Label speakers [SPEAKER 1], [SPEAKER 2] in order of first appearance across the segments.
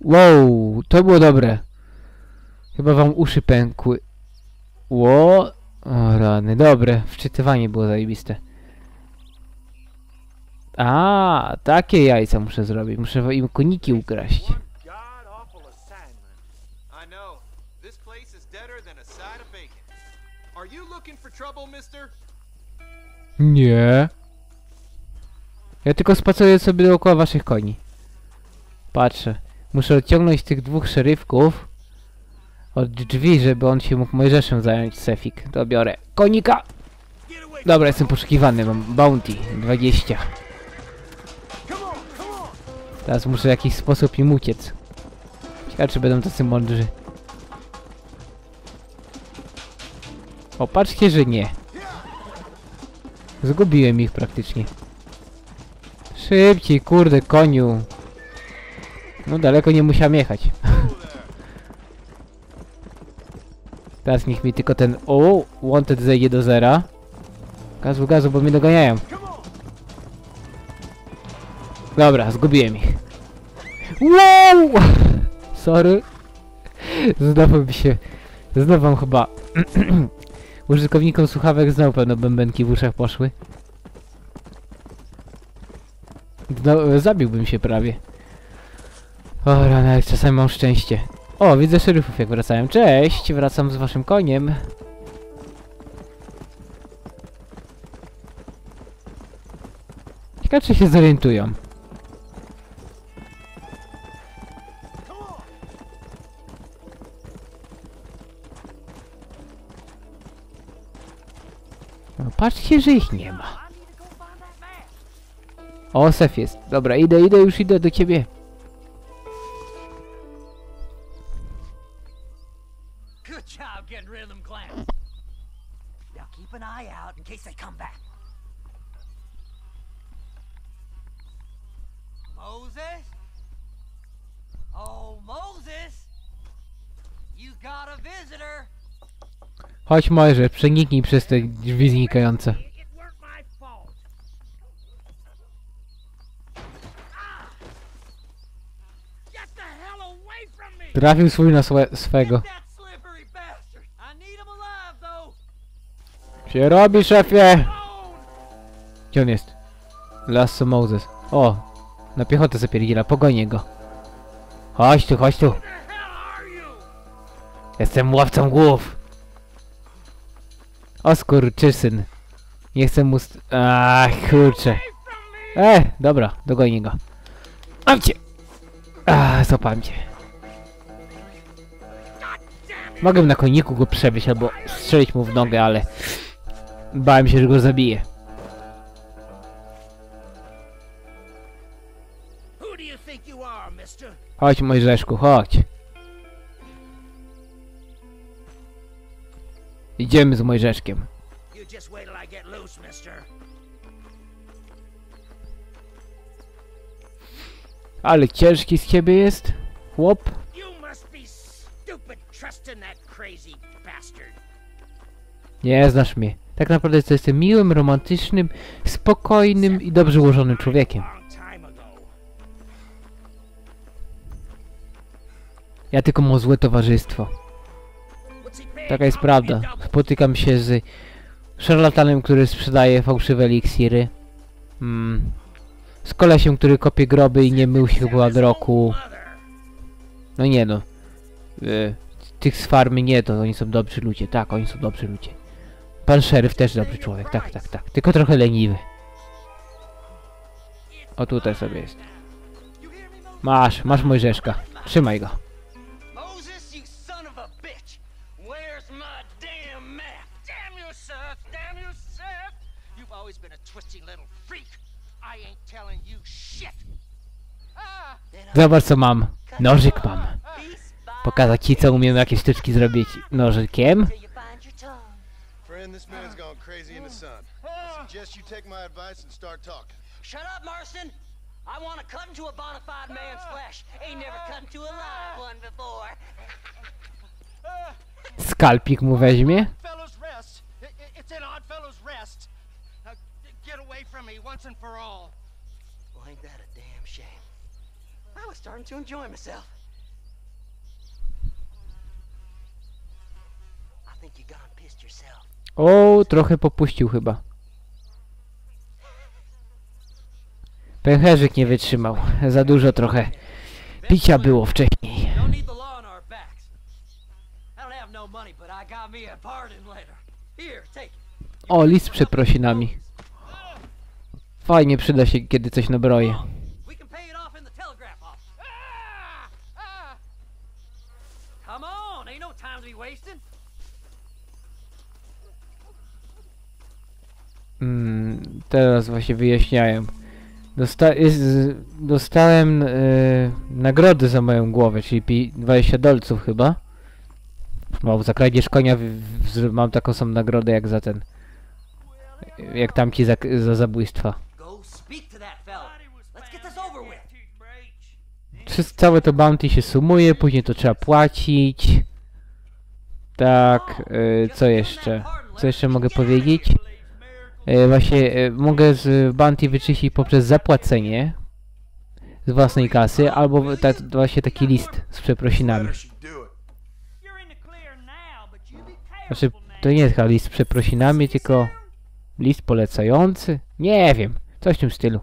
[SPEAKER 1] Wow, to było dobre. Chyba wam uszy pękły. Ło, o rany, dobre. Wczytywanie było zajebiste. A, takie jajca muszę zrobić. Muszę im koniki ukraść. Nie. Ja tylko spaceruję sobie dookoła waszych koni. Patrzę. Muszę odciągnąć tych dwóch szerywków od drzwi, żeby on się mógł Mojżeszem zająć, Sefik. To biorę konika. Dobra, jestem poszukiwany, mam bounty 20. Teraz muszę w jakiś sposób im uciec. Ciekawe, czy będą tacy mądrzy. O, patrzcie, że nie. Zgubiłem ich praktycznie. Szybciej, kurde, koniu. No daleko nie musiałem jechać. Teraz niech mi tylko ten... O, wanted zejdzie do zera. Gazu, gazu, bo mnie doganiają. Dobra, zgubiłem ich. Wow! Sorry. Znowu mi się... Znowu chyba... Użytkownikom słuchawek znowu pewno bębenki w uszach poszły. No, zabiłbym się prawie. O, rana, jak czasami mam szczęście. O, widzę szeryfów jak wracają. Cześć, wracam z waszym koniem. Ciekawe, czy się zorientują. No, patrzcie, że ich nie ma. O, Sef jest. Dobra, idę, idę, już idę do ciebie.
[SPEAKER 2] Moses? Oh, Moses! You got a visitor.
[SPEAKER 1] Chodź Mojżesz, przeniknij przez te drzwi znikające.
[SPEAKER 2] It weren't my fault. Ah! Get the hell away from me!
[SPEAKER 1] Trafił swój na swe swego. Się robi, szefie! Gdzie on jest? Lasso Moses. O! Na piechotę zapierdziela, pogonię go. Chodź tu, chodź tu. Jestem łowcą głów. O skurczysyn. Nie chcę mu... st- Ach, kurczę. E, dobra, dogonię go. Mam cię! Ach, złapałem cię. Mogę na koniku go przewieźć albo strzelić mu w nogę, ale... Bałem się, że go zabiję. Chodź, Mojżeszku, chodź. Idziemy z Mojżeszkiem. Ale ciężki z ciebie jest, chłop. Nie znasz mnie. Tak naprawdę to jestem miłym, romantycznym, spokojnym i dobrze ułożonym człowiekiem. Ja tylko mam złe towarzystwo. Taka jest prawda. Spotykam się z szarlatanem, który sprzedaje fałszywe eliksiry. Mm. Z kolesiem, który kopie groby i nie mył się chyba od roku. No nie no. Y, tych z farmy nie, to oni są dobrzy ludzie. Tak, oni są dobrzy ludzie. Pan szeryf też dobry człowiek. Tak, tak, tak. Tylko trochę leniwy. O tutaj sobie jest. Masz, masz Mojżeszka. Trzymaj go.
[SPEAKER 2] Ah,
[SPEAKER 1] Zobacz co mam. Nożyk mam. Pokazać ci co umiem jakie sztuczki zrobić nożykiem.
[SPEAKER 3] I!
[SPEAKER 2] I want to cut into a bona fide man's flesh. Ain't never cut into a live one before.
[SPEAKER 1] Skalpik mu weźmie.
[SPEAKER 4] Fellows rest. I- I- It's an odd fellow's rest. Now, get away from me once and for all.
[SPEAKER 2] Well, ain't that a damn shame? starting to enjoy myself. I think you gone pissed yourself.
[SPEAKER 1] O, trochę popuścił chyba. Pęcherzyk nie wytrzymał. Za dużo trochę. Picia było wcześniej.
[SPEAKER 4] No.
[SPEAKER 1] O, list z przeprosinami. Fajnie przyda się, kiedy coś nabroję. Mm, teraz właśnie wyjaśniają. Dosta jest, dostałem e, nagrody za moją głowę, czyli pi 20 dolców chyba. Wow, za kradzież konia w, w, mam taką samą nagrodę jak za ten. Jak tamci za, za zabójstwa. Całe to bounty się sumuje, później to trzeba płacić. Tak, e, co jeszcze? Co jeszcze mogę powiedzieć? E, właśnie e, mogę z bounty wyczyścić poprzez zapłacenie z własnej kasy, albo ta, właśnie taki list z przeprosinami. Znaczy, to nie jest chyba list z przeprosinami, tylko list polecający? Nie wiem, coś w tym stylu.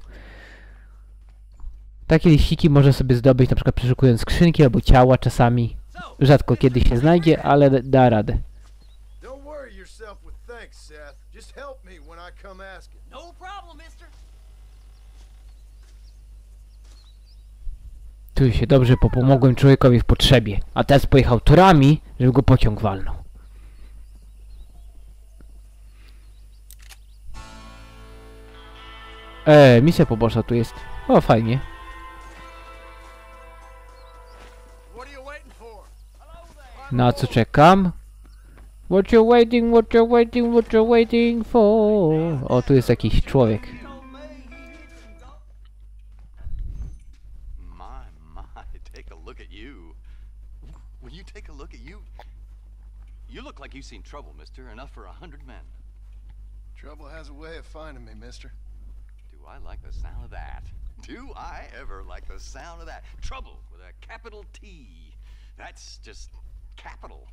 [SPEAKER 1] Takie liściki można sobie zdobyć na przykład przeszukując skrzynki albo ciała czasami. Rzadko kiedy się znajdzie, ale da radę.
[SPEAKER 5] Yourself with thanks, Seth. Just help me when I come asking.
[SPEAKER 4] no problem, mister.
[SPEAKER 1] Tu się dobrze popomogłem człowiekowi w potrzebie, a teraz pojechał torami, żeby go pociąg walnął. E, misja poboczna tu jest. O, fajnie. Na co czekam? What you waiting, what you waiting, what you waiting for? O, tu jest jakiś człowiek.
[SPEAKER 6] My, my, take a look at you. Will you take a look at you? You look like you've seen trouble, mister. Enough for a hundred men.
[SPEAKER 5] Trouble has a way of finding me, mister.
[SPEAKER 6] Do I like the sound of that? Do I ever like the sound of that? Trouble with a capital T. That's just capital.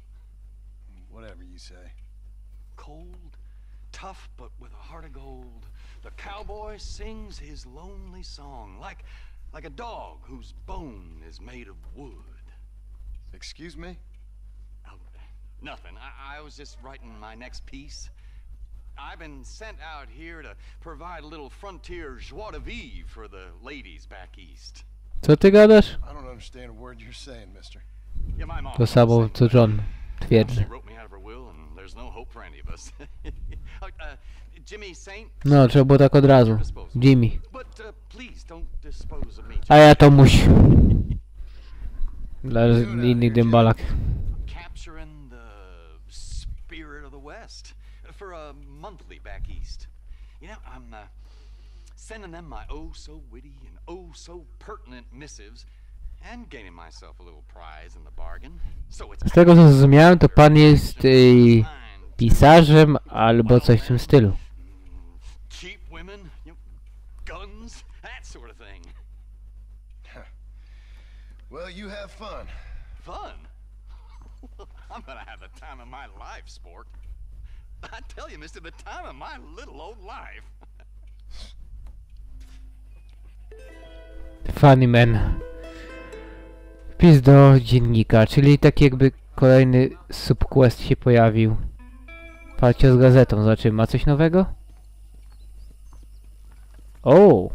[SPEAKER 5] Whatever you say.
[SPEAKER 6] Cold, tough, but with a heart of gold. The cowboy sings his lonely song like like a dog whose bone is made of wood.
[SPEAKER 5] Excuse me?
[SPEAKER 6] Oh, nothing. I, I was just writing my next piece. I've been sent out here to provide a little frontier joie de vivre for the ladies back east.
[SPEAKER 1] Co ty gadasz?
[SPEAKER 5] I don't understand a word you're saying, mister.
[SPEAKER 6] Yeah, my mom.
[SPEAKER 1] To samo co John
[SPEAKER 6] There's no uh.
[SPEAKER 1] No, trzeba było tak od razu. Jimmy.
[SPEAKER 6] Uh.
[SPEAKER 1] A ja to musi. Dla innych dymbalak.
[SPEAKER 6] for a monthly back east. You know, I'm uh, sending them my oh so witty and oh so pertinent missives and gaining myself a little prize in the bargain. So it's
[SPEAKER 1] Z tego co zrozumiałem, to pan jest y, pisarzem albo coś w tym stylu.
[SPEAKER 6] cheap women, guns, that sort of thing.
[SPEAKER 5] Well, you have fun.
[SPEAKER 6] Fun. I'm gonna have the time of my life, sport. I tell you, mister, the time of my little old life.
[SPEAKER 1] Funny man. Wpis do dziennika, czyli tak jakby kolejny subquest się pojawił. Patrzcie z gazetą, zobaczymy, ma coś nowego? O!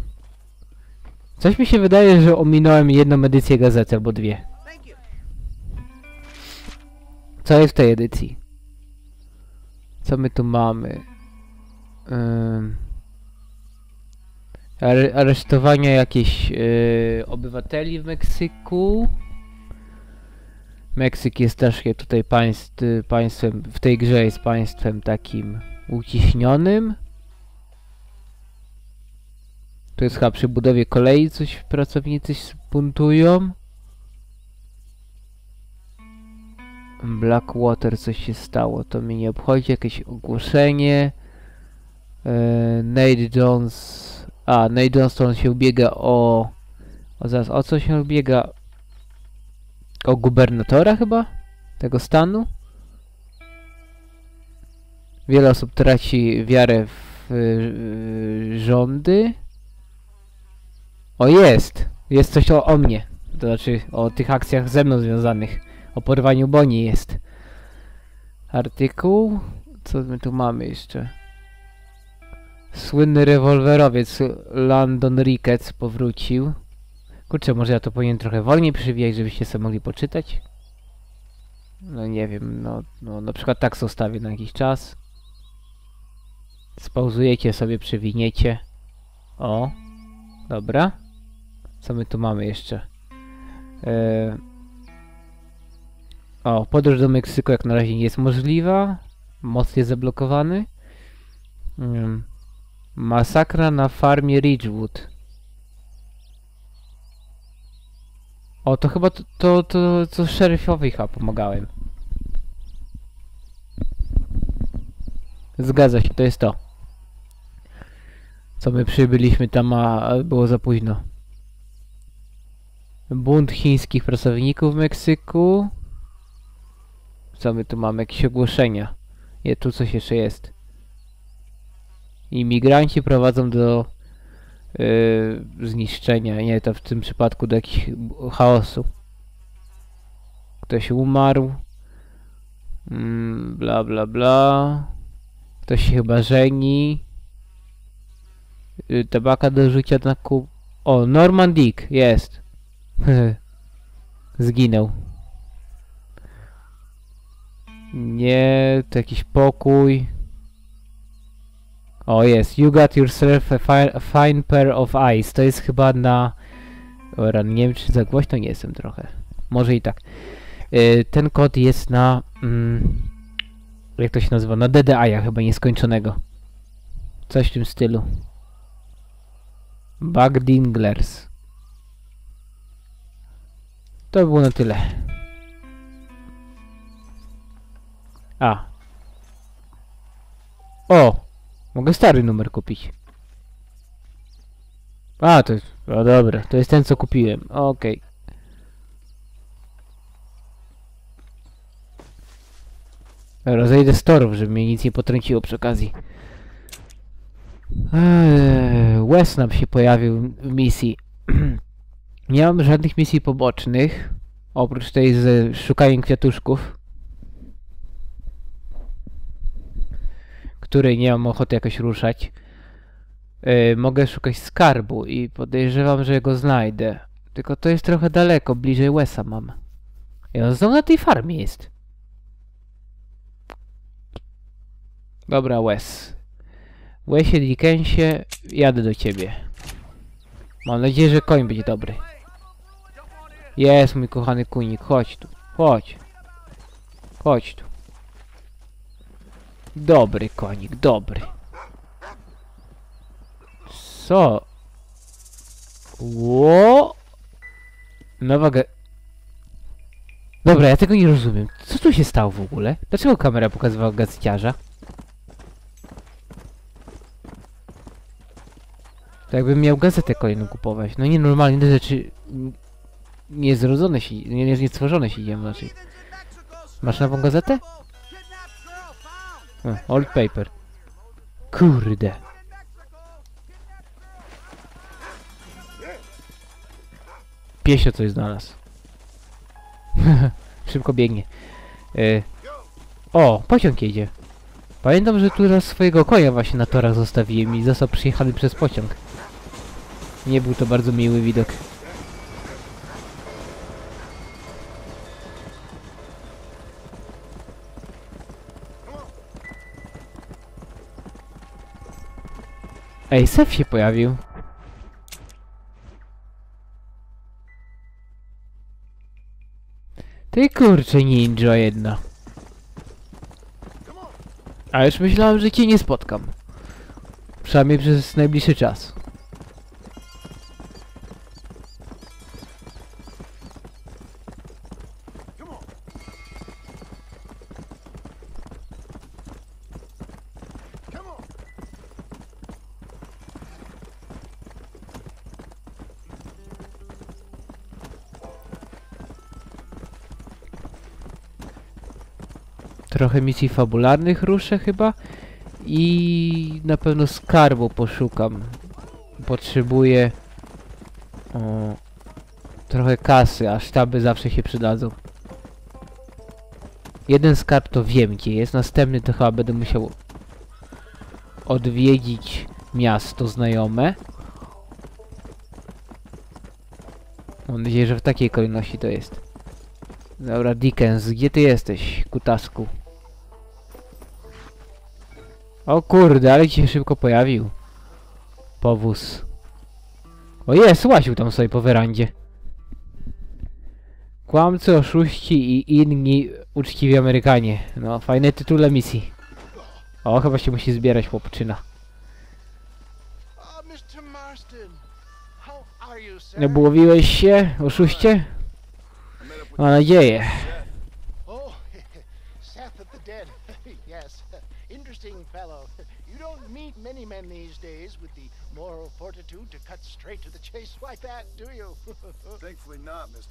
[SPEAKER 1] Coś mi się wydaje, że ominąłem jedną edycję gazety albo dwie. Co jest w tej edycji? Co my tu mamy? Are aresztowania jakieś yy, obywateli w Meksyku. Meksyk jest też tutaj państw, państwem, w tej grze jest państwem takim uciśnionym. Tu jest chyba przy budowie kolei coś pracownicy buntują. Blackwater coś się stało, to mnie nie obchodzi, jakieś ogłoszenie. E, Nate Jones, a Nate Johnston się ubiega o O, zaraz, o co się biega? O gubernatora chyba? Tego stanu? Wiele osób traci wiarę w rządy. O, jest! Jest coś o, o mnie. To znaczy o tych akcjach ze mną związanych. O porwaniu Boni jest. Artykuł. Co my tu mamy jeszcze? Słynny rewolwerowiec Landon Ricketts powrócił. Kurczę, może ja to powinien trochę wolniej przywijać, żebyście sobie mogli poczytać? No nie wiem, no, no na przykład tak zostawię na jakiś czas. Spauzujecie sobie, przywiniecie. O, dobra. Co my tu mamy jeszcze? E... O, podróż do Meksyku jak na razie nie jest możliwa. Most jest zablokowany. Mm. Masakra na farmie Ridgewood. O, to chyba to, to, to, to szeryfowi chyba pomagałem. Zgadza się, to jest to. Co my przybyliśmy tam, a było za późno. Bunt chińskich pracowników w Meksyku. Co my tu mamy? Jakieś ogłoszenia. Nie, tu coś jeszcze jest. Imigranci prowadzą do zniszczenia. Nie, to w tym przypadku do jakiegoś chaosu. Ktoś umarł. Mm, bla bla bla. Ktoś się chyba żeni. Yy, tabaka do rzucia na kup. O, Norman Dick, jest. Zginął. Nie, to jakiś pokój. O, jest. You got yourself a, fi a fine pair of eyes. To jest chyba na... Ora, nie wiem, czy za głośno nie jestem trochę. Może i tak. Yy, ten kod jest na... Mm, jak to się nazywa? Na DDI-a chyba nieskończonego. Coś w tym stylu. Bug Dinglers. To by było na tyle. A. O! Mogę stary numer kupić. A, to jest... O dobra, to jest ten co kupiłem. Okej. Zejdę z torów, żeby mnie nic nie potrąciło przy okazji. Eee, nam się pojawił w misji. nie mam żadnych misji pobocznych. Oprócz tej z szukaniem kwiatuszków. Której nie mam ochoty jakoś ruszać. Yy, mogę szukać skarbu i podejrzewam, że go znajdę. Tylko to jest trochę daleko, bliżej Wesa mam. I on znowu na tej farmie jest. Dobra, Wes. Wesie Dickensie, jadę do ciebie. Mam nadzieję, że koń będzie dobry. Jest mój kochany kunik, chodź tu, chodź. Chodź tu. Dobry konik, dobry. Co? Ło? Nowa ge... Dobra, ja tego nie rozumiem. Co tu się stało w ogóle? Dlaczego kamera pokazywała gazeciarza? To jakbym miał gazetę kolejną kupować. No nie normalnie te rzeczy... Niezrodzone się... Nie, nie, niestworzone się dzieją raczej. Masz nową gazetę? Old paper. Kurde. Piesio coś znalazł. Szybko biegnie. E, o, pociąg jedzie. Pamiętam, że tu raz swojego konia właśnie na torach zostawiłem i został przyjechany przez pociąg. Nie był to bardzo miły widok. Ej, Sef się pojawił. Ty kurczę ninja jedna. A już myślałem, że cię nie spotkam. Przynajmniej przez najbliższy czas. Trochę misji fabularnych ruszę chyba. I na pewno skarbu poszukam. Potrzebuję o, trochę kasy, a sztaby zawsze się przydadzą. Jeden skarb to wiem gdzie jest, następny to chyba będę musiał odwiedzić miasto znajome. Mam nadzieję, że w takiej kolejności to jest. Dobra, Dickens, gdzie ty jesteś, kutasku? O kurde, ale ci się szybko pojawił. Powóz. O jest, łaził tam sobie po werandzie. Kłamcy, oszuści i inni uczciwi Amerykanie. No, fajne tytule misji. O, chyba się musi zbierać chłopczyna. Nie błowiłeś się, oszuście? Mam nadzieję.
[SPEAKER 7] Moral fortitude to cut straight to the chase like that, do you?
[SPEAKER 5] Thankfully not, Mr.